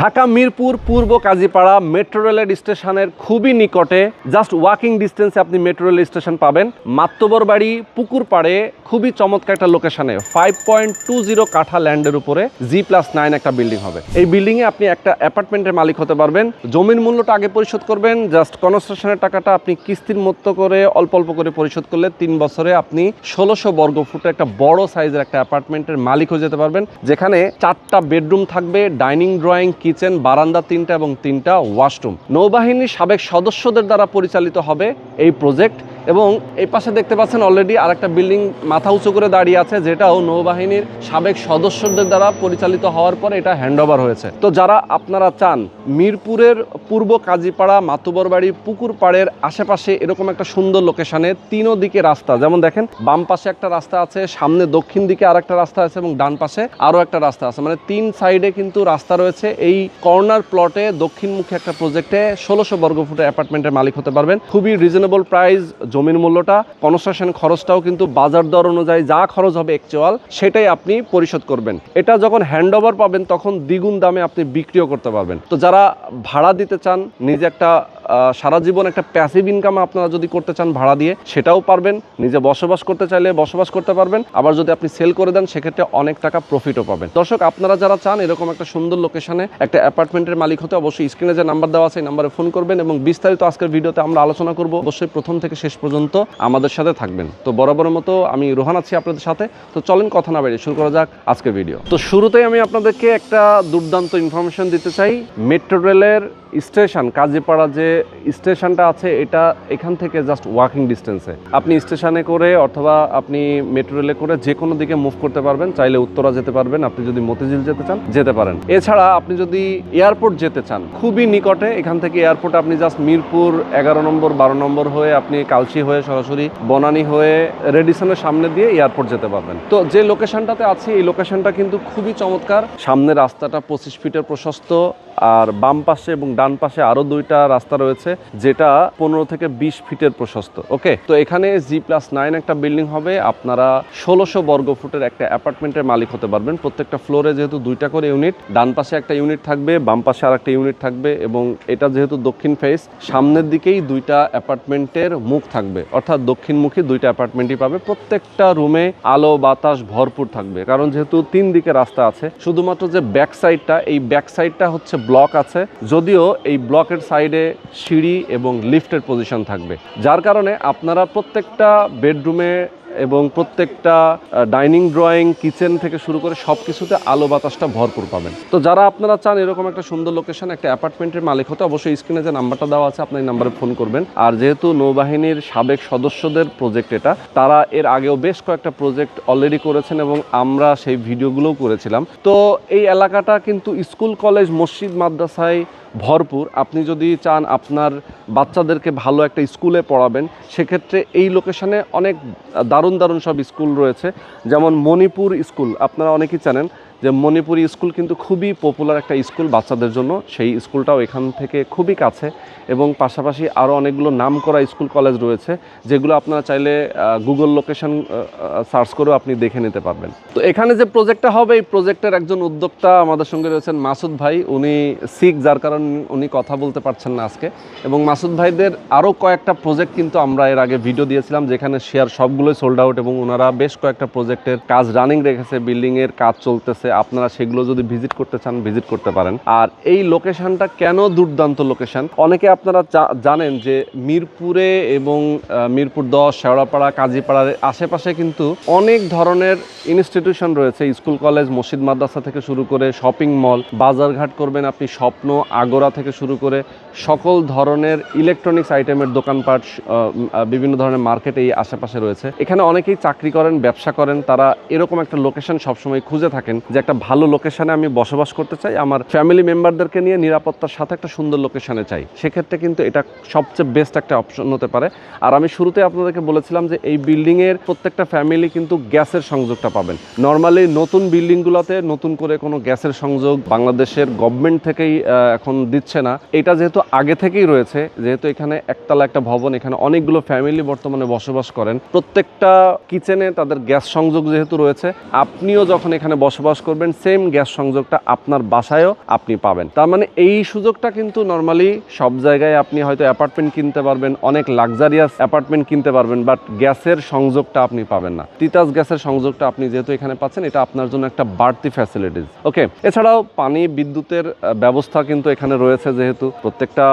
ঢাকা, মিরপুর, পূর্ব Kazipara metro রেলের স্টেশনের খুবই নিকটে জাস্ট ওয়াকিং ডিস্টেন্সে আপনি মেট্রো রেল স্টেশন পাবেন। মাত্তবর বাড়ি, পুকুর পাড়ে, খুবই চমৎকার একটা লোকেশনে ফাইভ পয়েন্ট টু জিরো কাঠা ল্যান্ডের উপরে জি প্লাস নাইন একটা বিল্ডিং হবে। এই বিল্ডিংয়ে আপনি একটা অ্যাপার্টমেন্টের মালিক হতে পারবেন। জমির মূল্যটা আগে পরিশোধ করবেন। জাস্ট কনস্ট্রাকশনের টাকাটা আপনি কিস্তির মতো করে, অল্প অল্প করে পরিশোধ করলে তিন বছরে আপনি ষোলোশো বর্গ ফুটের একটা বড় সাইজের একটা অ্যাপার্টমেন্টের মালিক হয়ে যেতে পারবেন। যেখানে চারটা বেডরুম থাকবে ডাইনিং ড্রয়িং কিচেন বারান্দা তিনটা এবং তিনটা ওয়াশরুম নৌবাহিনীর সাবেক সদস্যদের দ্বারা পরিচালিত হবে এই প্রজেক্ট এবং এই পাশে দেখতে পাচ্ছেন অলরেডি আরেকটা বিল্ডিং মাথা উঁচু করে দাঁড়িয়ে আছে, যেটাও নৌবাহিনীর সাবেক সদস্যদের দ্বারা পরিচালিত হওয়ার পর এটা হ্যান্ডওভার হয়েছে। তো যারা আপনারা চান, মিরপুরের পূর্ব কাজীপাড়া মাতুবর বাড়ি পুকুর পাড়ের আশেপাশে এরকম একটা সুন্দর লোকেশনে তিনো দিকে রাস্তা। যেমন দেখেন, বাম পাশে একটা রাস্তা আছে, সামনে দক্ষিণ দিকে আরেকটা রাস্তা আছে এবং ডান পাশে আরও একটা রাস্তা আছে। মানে তিন সাইডে কিন্তু রাস্তা রয়েছে। এই কর্নার প্লটে দক্ষিণমুখী একটা প্রজেক্টে ষোলোশো বর্গ ফুটের অ্যাপার্টমেন্টের মালিক হতে পারবেন। খুবই রিজনেবল প্রাইস জমির মূল্যটা কনস্ট্রাকশন খরচটাও কিন্তু বাজার দর অনুযায়ী যা খরচ হবে অ্যাকচুয়াল সেটাই আপনি পরিশোধ করবেন। এটা যখন হ্যান্ডওভার পাবেন, তখন দ্বিগুণ দামে আপনি বিক্রিও করতে পারবেন। তো যারা ভাড়া দিতে চান, নিজে একটা সারা জীবন একটা প্যাসিভ ইনকাম আপনারা যদি করতে চান ভাড়া দিয়ে, সেটাও পারবেন। নিজে বসবাস করতে চাইলে বসবাস করতে পারবেন। আবার যদি আপনি সেল করে দেন, সেক্ষেত্রে অনেক টাকা প্রফিটও পাবেন। দর্শক, আপনারা যারা চান এরকম একটা সুন্দর লোকেশনে একটা অ্যাপার্টমেন্টের মালিক হতে, অবশ্যই স্ক্রিনে যে নাম্বার দেওয়া আছে নাম্বারে ফোন করবেন এবং বিস্তারিত আজকের ভিডিওতে আমরা আলোচনা করব। অবশ্যই প্রথম থেকে শেষ পর্যন্ত আমাদের সাথে থাকবেন। তো বরাবরের মতো আমি রোহান আছি আপনাদের সাথে। তো চলেন কথা না বেরিয়ে শুরু করা যাক আজকের ভিডিও। তো শুরুতেই আমি আপনাদেরকে একটা দুর্দান্ত ইনফরমেশন দিতে চাই। মেট্রো রেলের স্টেশন, কাজীপাড়া যে স্টেশনটা আছে, এটা এখান থেকে জাস্ট ওয়াকিং ডিস্টেন্সে আপনি স্টেশনে করে অথবা আপনি মেট্রো রেলে করে যে কোনো দিকে মুভ করতে পারবেন, চাইলে উত্তরা যেতে পারবেন, আপনি যদি মতিঝিল যেতে চান, যেতে পারেন। এছাড়া আপনি যদি এয়ারপোর্ট যেতে চান, খুবই নিকটে, এখান থেকে এয়ারপোর্ট আপনি জাস্ট মিরপুর এগারো নম্বর, বারো নম্বর হয়ে আপনি কালচি হয়ে সরাসরি বনানী হয়ে রেডিসনের সামনে দিয়ে এয়ারপোর্ট যেতে পারবেন। তো যে লোকেশনটাতে আছি, এই লোকেশনটা কিন্তু খুবই চমৎকার। সামনে রাস্তাটা পঁচিশ ফিটের প্রশস্ত। আর বাম পাশে এবং ডান পাশে আরও দুইটা রাস্তা রয়েছে, যেটা পনেরো থেকে বিশ ফিটের প্রশস্ত, ওকে? তো এখানে জি প্লাস নাইন একটা বিল্ডিং হবে, আপনারা ষোলোশো বর্গ ফুটের একটা অ্যাপার্টমেন্টের মালিক হতে পারবেন। প্রত্যেকটা ফ্লোরে যেহেতু দুইটা করে ইউনিট, ডান পাশে একটা ইউনিট থাকবে, বাম পাশে আর একটা ইউনিট থাকবে এবং এটা যেহেতু দক্ষিণ ফেস, সামনের দিকেই দুইটা অ্যাপার্টমেন্টের মুখ থাকবে, অর্থাৎ দক্ষিণমুখী দুইটা অ্যাপার্টমেন্টই পাবে। প্রত্যেকটা রুমে আলো, বাতাস ভরপুর থাকবে, কারণ যেহেতু তিন দিকে রাস্তা আছে, শুধুমাত্র যে ব্যাক সাইডটা, এই ব্যাক সাইডটা হচ্ছে ব্লক আছে, যদিও এই ব্লকের সাইডে সিঁড়ি এবং লিফটের পজিশন থাকবে। যার কারণে আপনারা প্রত্যেকটা বেডরুমে এবং প্রত্যেকটা ডাইনিং, ড্রয়িং, কিচেন থেকে শুরু করে সব কিছুতে আলো বাতাসটা ভরপুর পাবেন। তো যারা আপনারা চান এরকম একটা সুন্দর লোকেশন একটা অ্যাপার্টমেন্টের মালিক হতে, অবশ্যই স্ক্রিনে যে নাম্বারটা দেওয়া আছে আপনি এই নাম্বারে ফোন করবেন। আর যেহেতু নৌবাহিনীর সাবেক সদস্যদের প্রজেক্ট এটা, তারা এর আগেও বেশ কয়েকটা প্রজেক্ট অলরেডি করেছেন এবং আমরা সেই ভিডিওগুলোও করেছিলাম। তো এই এলাকাটা কিন্তু স্কুল, কলেজ, মসজিদ, মাদ্রাসায় ভরপুর। আপনি যদি চান আপনার বাচ্চাদেরকে ভালো একটা স্কুলে পড়াবেন, সেক্ষেত্রে এই লোকেশনে অনেক দারুণ দারুণ সব স্কুল রয়েছে। যেমন মণিপুর স্কুল, আপনারা অনেকেই জানেন যে মণিপুরি স্কুল কিন্তু খুবই পপুলার একটা স্কুল বাচ্চাদের জন্য। সেই স্কুলটাও এখান থেকে খুবই কাছে এবং পাশাপাশি আরও অনেকগুলো নাম করা স্কুল কলেজ রয়েছে, যেগুলো আপনারা চাইলে গুগল লোকেশন সার্চ করেও আপনি দেখে নিতে পারবেন। তো এখানে যে প্রজেক্টটা হবে, এই প্রজেক্টের একজন উদ্যোক্তা আমাদের সঙ্গে রয়েছেন মাসুদ ভাই। উনি শিখ, যার কারণ উনি কথা বলতে পারছেন না আজকে। এবং মাসুদ ভাইদের আরও কয়েকটা প্রজেক্ট কিন্তু আমরা এর আগে ভিডিও দিয়েছিলাম, যেখানে শেয়ার সবগুলোই সোল্ড আউট এবং ওনারা বেশ কয়েকটা প্রজেক্টের কাজ রানিং রেখেছে বিল্ডিংয়ের কাজ চলতেছে। আপনারা সেগুলো যদি ভিজিট করতে চান ভিজিট করতে পারেন। আর এই লোকেশনটা কেন দুর্দান্ত লোকেশন অনেকে আপনারা জানেন যে মিরপুরে এবং মিরপুর দশ, শেওড়াপাড়া, কাজীপাড়ার আশেপাশে কিন্তু অনেক ধরনের ইনস্টিটিউশন রয়েছে। স্কুল, কলেজ, মসজিদ, মাদ্রাসা থেকে শুরু করে শপিং মল বাজারঘাট করবেন আপনি, স্বপ্ন, আগোরা থেকে শুরু করে সকল ধরনের ইলেকট্রনিক্স আইটেমের দোকানপাট বিভিন্ন ধরনের মার্কেট এই আশেপাশে রয়েছে। এখানে অনেকেই চাকরি করেন, ব্যবসা করেন, তারা এরকম একটা লোকেশন সবসময় খুঁজে থাকেন যে একটা ভালো লোকেশনে আমি বসবাস করতে চাই, আমার ফ্যামিলি মেম্বারদেরকে নিয়ে নিরাপত্তার সাথে একটা সুন্দর লোকেশনে চাই। সেক্ষেত্রে কিন্তু এটা সবচেয়ে বেস্ট একটা অপশন হতে পারে। আর আমি শুরুতে আপনাদেরকে বলেছিলাম যে এই বিল্ডিংয়ের প্রত্যেকটা ফ্যামিলি কিন্তু গ্যাসের সংযোগটা পাবেন। নর্মালি নতুন বিল্ডিংগুলোতে নতুন করে কোনো গ্যাসের সংযোগ বাংলাদেশের গভর্নমেন্ট থেকেই এখন দিচ্ছে না। এটা যেহেতু আগে থেকেই রয়েছে, যেহেতু এখানে একতলা একটা ভবন, এখানে অনেকগুলো ফ্যামিলি বর্তমানে বসবাস করেন। প্রত্যেকটা কিচেনে তাদের গ্যাস সংযোগ যেহেতু রয়েছে, আপনিও যখন এখানে বসবাস করবেন সেম গ্যাস সংযোগটা আপনার বাসায়ও আপনি পাবেন। তার মানে এই সুযোগটা কিন্তু নর্মালি সব জায়গায় আপনি হয়তো অ্যাপার্টমেন্ট কিনতে পারবেন, অনেক লাক্সারিয়াস অ্যাপার্টমেন্ট কিনতে পারবেন বাট গ্যাসের সংযোগটা আপনি পাবেন না। তিতাস গ্যাসের সংযোগটা আপনি যেহেতু এখানে পাচ্ছেন, এটা আপনার জন্য একটা বাড়তি ফ্যাসিলিটিস ওকে এছাড়াও পানি, বিদ্যুতের ব্যবস্থা কিন্তু এখানে রয়েছে যেহেতু। প্রত্যেকটা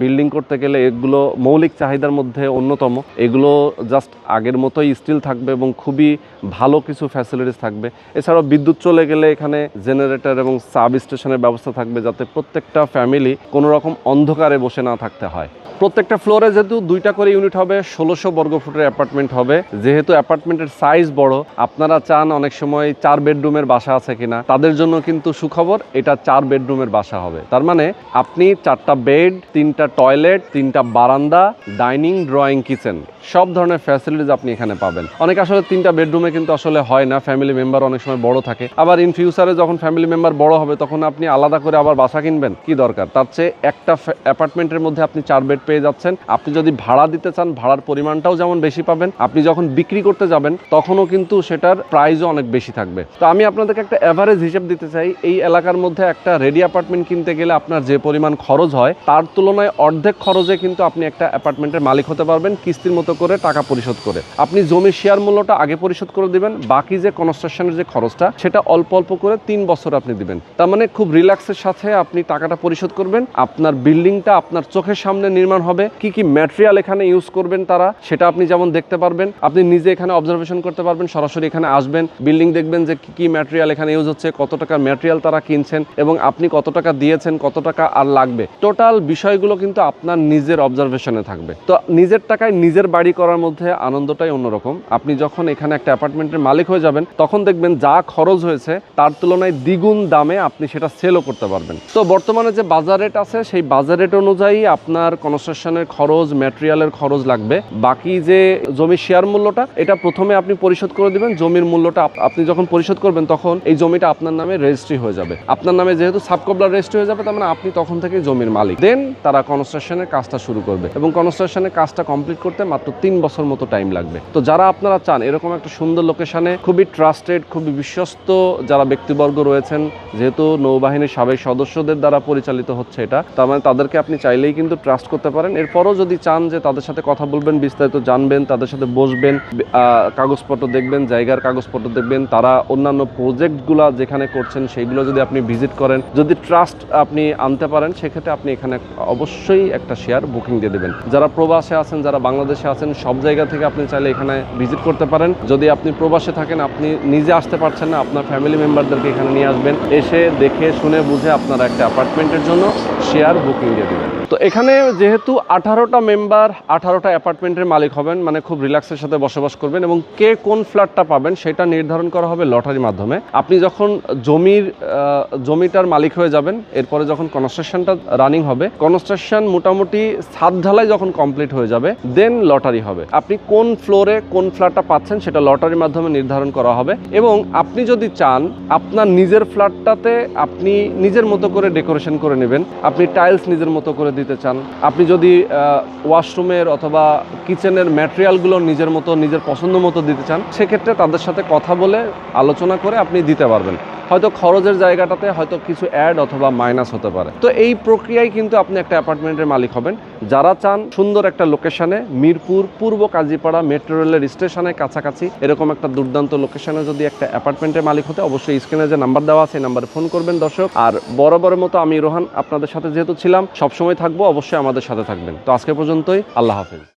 বিল্ডিং করতে গেলে এগুলো মৌলিক চাহিদার মধ্যে অন্যতম। এগুলো জাস্ট আগের মতোই স্টিল থাকবে এবং খুবই ভালো কিছু ফ্যাসিলিটিস থাকবে। এছাড়াও বিদ্যুৎ চলে গেলে এখানে জেনারেটর এবং সাব স্টেশনের ব্যবস্থা থাকবে যাতে প্রত্যেকটা ফ্যামিলি কোনো রকম অন্ধকারে বসে না থাকতে হয়। প্রত্যেকটা ফ্লোরে যেহেতু দুইটা করে ইউনিট হবে, ষোলোশো বর্গ ফুটের অ্যাপার্টমেন্ট হবে। যেহেতু অ্যাপার্টমেন্টের সাইজ বড়, আপনারা চান অনেক সময় চার বেডরুমের বাসা আছে কিনা, তাদের জন্য কিন্তু সুখবর এটা চার বেডরুমের বাসা হবে। তার মানে আপনি চারটা বেড, তিনটা টয়লেট, তিনটা বারান্দা, ডাইনিং, ড্রয়িং, কিচেন, সব ধরনের ফ্যাসিলিটিস আপনি এখানে পাবেন। অনেক আসলে তিনটা বেডরুমে কিন্তু আসলে হয় না, ফ্যামিলি মেম্বার অনেক সময় বড় থাকে। আবার ইন ফিউচারে যখন ফ্যামিলি মেম্বার বড় হবে, তখন আপনি আলাদা করে আবার বাসা কিনবেন? কি দরকার? তার চেয়ে একটা অ্যাপার্টমেন্টের মধ্যে আপনি চার বেড পেয়ে যাচ্ছেন। আপনি যদি ভাড়া দিতে চান, ভাড়ার পরিমাণটাও যেমন বেশি পাবেন, আপনি যখন বিক্রি করতে যাবেন, তখনও কিন্তু সেটার প্রাইসও অনেক বেশি থাকবে। তো আমি আপনাদেরকে একটা অ্যাভারেজ হিসেব দিতে চাই। এই এলাকার মধ্যে একটা রেডি অ্যাপার্টমেন্ট কিনতে গেলে আপনার যে পরিমাণ খরচ হয়, তার তুলনায় অর্ধেক খরচে কিন্তু আপনি একটা অ্যাপার্টমেন্টের মালিক হতে পারবেন, কিস্তির মতো করে টাকা পরিশোধ করে। আপনি জমির শেয়ার মূল্যটা আগে পরিশোধ করে দিবেন, বাকি যে কনস্ট্রাকশনের যে খরচটা, সেটা অল্প অল্প করে তিন বছর আপনি দিবেন। তার মানে খুব রিল্যাক্সের সাথে আপনি টাকাটা পরিশোধ করবেন। আপনার বিল্ডিংটা আপনার চোখের সামনে নির্মাণ হবে। কি কি ম্যাটেরিয়াল এখানে ইউজ করবেন তারা, সেটা আপনি যেমন দেখতে পারবেন। আপনি নিজে এখানে অবজারভেশন করতে পারবেন, সরাসরি এখানে আসবেন। বিল্ডিং দেখবেন যে কি কি ম্যাটেরিয়াল এখানে ইউজ হচ্ছে, কত টাকার ম্যাটেরিয়াল তারা কিনছেন এবং আপনি কত টাকা দিয়েছেন, কত টাকা আর লাগবে। টোটাল বিষয়গুলো কিন্তু আপনার নিজের অবজারভেশনে থাকবে। তো নিজের টাকায় নিজের বাড়ি করার মধ্যে আনন্দটাই অন্যরকম। আপনি যখন এখানে একটা অ্যাপার্টমেন্টের মালিক হয়ে যাবেন, তখন দেখবেন যা খরচ হয়েছে তার তুলনায় দ্বিগুণ দামে আপনি সেটা সেলও করতে পারবেন। তো বর্তমানে যে বাজার রেট আছে, সেই বাজার রেট অনুযায়ী আপনার কনস্ট্রাকশনের খরচ ম্যাটেরিয়ালের খরচ লাগবে। বাকি যে জমির শেয়ার মূল্যটা, এটা প্রথমে আপনি পরিশোধ করে দিবেন। জমির মূল্যটা আপনি যখন পরিশোধ করবেন, তখন এই জমিটা আপনার নামে রেজিস্ট্রি হয়ে যাবে। আপনার নামে যেহেতু সাবকবলার রেজিস্ট্রি হয়ে যাবে, তার মানে আপনি তখন থেকে জমির মালিক। দেন তারা কনস্ট্রাকশনের কাজটা শুরু করবে এবং কনস্ট্রাকশনের কাজটা কমপ্লিট করতে মাত্র তিন বছর মতো টাইম লাগবে। তো যারা আপনারা চান, এরকম একটা সুন্দর লোকেশনে খুবই ট্রাস্টেড খুবই বিশ্বস্ত যারা ব্যক্তিবর্গ রয়েছেন, যেহেতু নৌবাহিনীর সাবেক সদস্যদের দ্বারা পরিচালিত হচ্ছে এটা, তার মানে তাদেরকে আপনি চাইলেই কিন্তু ট্রাস্ট করতে পারেন। এরপরও যদি চান যে তাদের সাথে কথা বলবেন, বিস্তারিত জানবেন, তাদের সাথে বসবেন কাগজপত্র দেখবেন, জায়গার কাগজপত্র দেখবেন, তারা অন্যান্য প্রজেক্টগুলো যেখানে করছেন সেইগুলো যদি আপনি ভিজিট করেন, যদি ট্রাস্ট আপনি আনতে পারেন, সেক্ষেত্রে আপনি এখানে অবশ্যই একটা শেয়ার বুকিং দিয়ে দেবেন। যারা প্রবাসে আছেন, যারা বাংলাদেশে আছেন, সব জায়গা থেকে আপনি চাইলে এখানে ভিজিট করতে পারেন। যদি আপনি প্রবাসে থাকেন, আপনি নিজে আসতে পারছেন না, আপনার ফ্যামিলি মেম্বারদেরকে এখানে নিয়ে আসবেন। এসে দেখে শুনে বুঝে আপনারা একটা অ্যাপার্টমেন্টের জন্য শেয়ার বুকিং দিয়ে দেবেন। তো এখানে যেহেতু আঠারোটা মেম্বার, আঠারোটা অ্যাপার্টমেন্টের মালিক হবেন মানে খুব রিল্যাক্সের সাথে বসবাস করবেন এবং কে কোন ফ্ল্যাটটা পাবেন সেটা নির্ধারণ করা হবে লটারির মাধ্যমে। আপনি যখন জমির জমিটার মালিক হয়ে যাবেন, এরপরে যখন কনস্ট্রাকশনটা রানিং হবে, কনস্ট্রাকশন মোটামুটি ছাদ ঢালাই যখন কমপ্লিট হয়ে যাবে, দেন লটারি হবে। আপনি কোন ফ্লোরে কোন ফ্ল্যাটটা পাচ্ছেন সেটা লটারির মাধ্যমে নির্ধারণ করা হবে এবং আপনি যদি চান আপনার নিজের ফ্ল্যাটটাতে আপনি নিজের মতো করে ডেকোরেশন করে নেবেন। আপনি টাইলস নিজের মতো করে দিতে চান। আপনি যদি ওয়াশরুমের অথবা কিচেনের ম্যাটেরিয়ালগুলো নিজের মতো, নিজের পছন্দ মতো দিতে চান, সেক্ষেত্রে তাদের সাথে কথা বলে আলোচনা করে আপনি দিতে পারবেন। হয়তো খরচের জায়গাটাতে হয়তো কিছু অ্যাড অথবা মাইনাস হতে পারে। তো এই প্রক্রিয়ায় কিন্তু আপনি একটা অ্যাপার্টমেন্টের মালিক হবেন। যারা চান সুন্দর একটা লোকেশনে মিরপুর, পূর্ব কাজীপাড়া মেট্রো রেলের স্টেশনের কাছাকাছি, এরকম একটা দুর্দান্ত লোকেশনে যদি একটা অ্যাপার্টমেন্টের মালিক হতে, অবশ্যই স্ক্রিনে যে নাম্বার দেওয়া আছে, এই নাম্বারে ফোন করবেন দর্শক। আর বরাবরের মতো আমি রোহান আপনাদের সাথে যেহেতু ছিলাম, সবসময় থাকব, অবশ্যই আমাদের সাথে থাকবেন। তো আজকে পর্যন্তই, আল্লাহ হাফেজ।